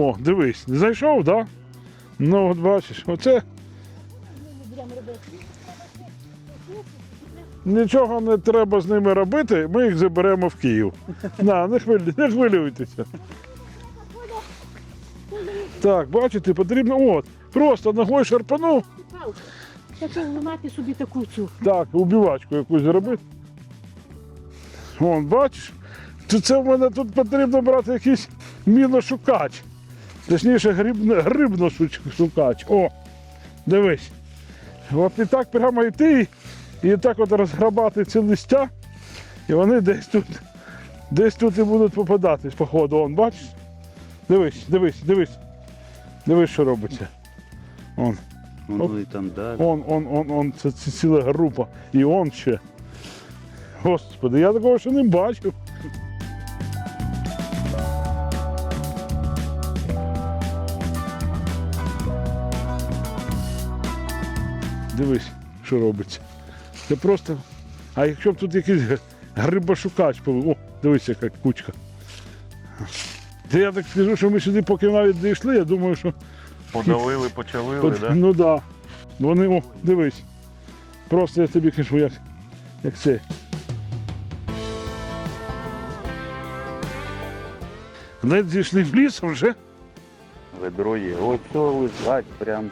О, дивись, зайшов, так? Да? Ну, от бачиш, оце нічого не треба з ними робити, ми їх заберемо в Київ. На, не, хвилю, не хвилюйтеся. Так, бачите, потрібно. От, просто ногою шарпанув, Хочу ламати собі таку цю. так, убивачку якусь зробити. Вон, бачиш? Це в мене тут потрібно брати якийсь міношукач. Точніше, грибно, грибношукач. О, дивись. От і так прямо йти і так от розграбати ці листя, і вони десь тут, десь тут і будуть попадатись, походу. Вон, бачиш? Дивись, дивись, дивись. Дивись, що робиться. Вон. Ну і там далі. Он, он, он, он, це, це ціла група. І он ще. Господи, я такого ще не бачив. Дивись, що робиться. Це просто. А якщо б тут якийсь грибошукач був. О, дивись, яка кучка. Це я так скажу, що ми сюди поки навіть дійшли, я думаю, що Подавили, почавили, От, да? Ну так. Да. Вони, о, дивись. Просто я тобі кажу, як, як це. Не зійшли в ліс вже. Ведро є. Ось лежать прям.